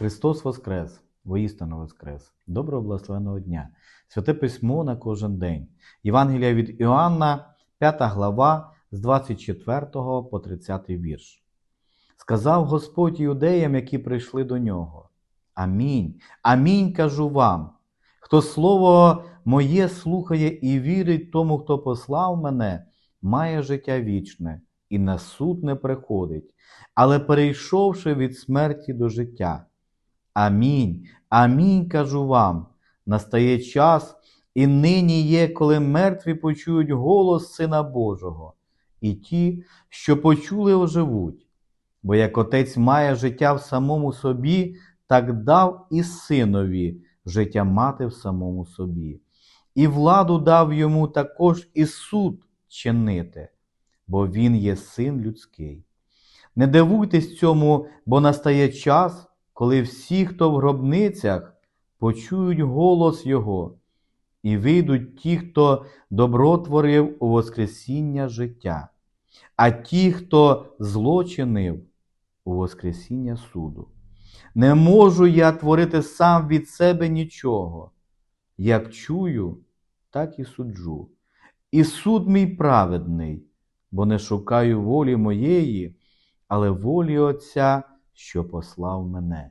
Христос Воскрес, воістину Воскрес, доброго благословеного дня, святе письмо на кожен день. Євангелія від Іоанна, 5 глава, з 24 по 30 вірш. Сказав Господь іудеям, які прийшли до нього. Амінь. Амінь кажу вам. Хто слово моє слухає і вірить тому, хто послав мене, має життя вічне і на суд не приходить, але перейшовши від смерті до життя. Амінь. Амінь кажу вам. Настає час, і нині є, коли мертві почують голос Сина Божого, і ті, що почули, оживуть. Бо як отець має життя в самому собі, так дав і синові життя мати в самому собі. І владу дав йому також і суд чинити, бо він є син людський. Не дивуйтесь цьому, бо настає час, коли всі, хто в гробницях, почують голос Його, і вийдуть ті, хто добро творив у Воскресіння життя, а ті, хто зло чинив у Воскресіння суду. Не можу я творити сам від себе нічого. Як чую, так і суджу. І суд мій праведний, бо не шукаю волі моєї, але волі Отця, що послав мене.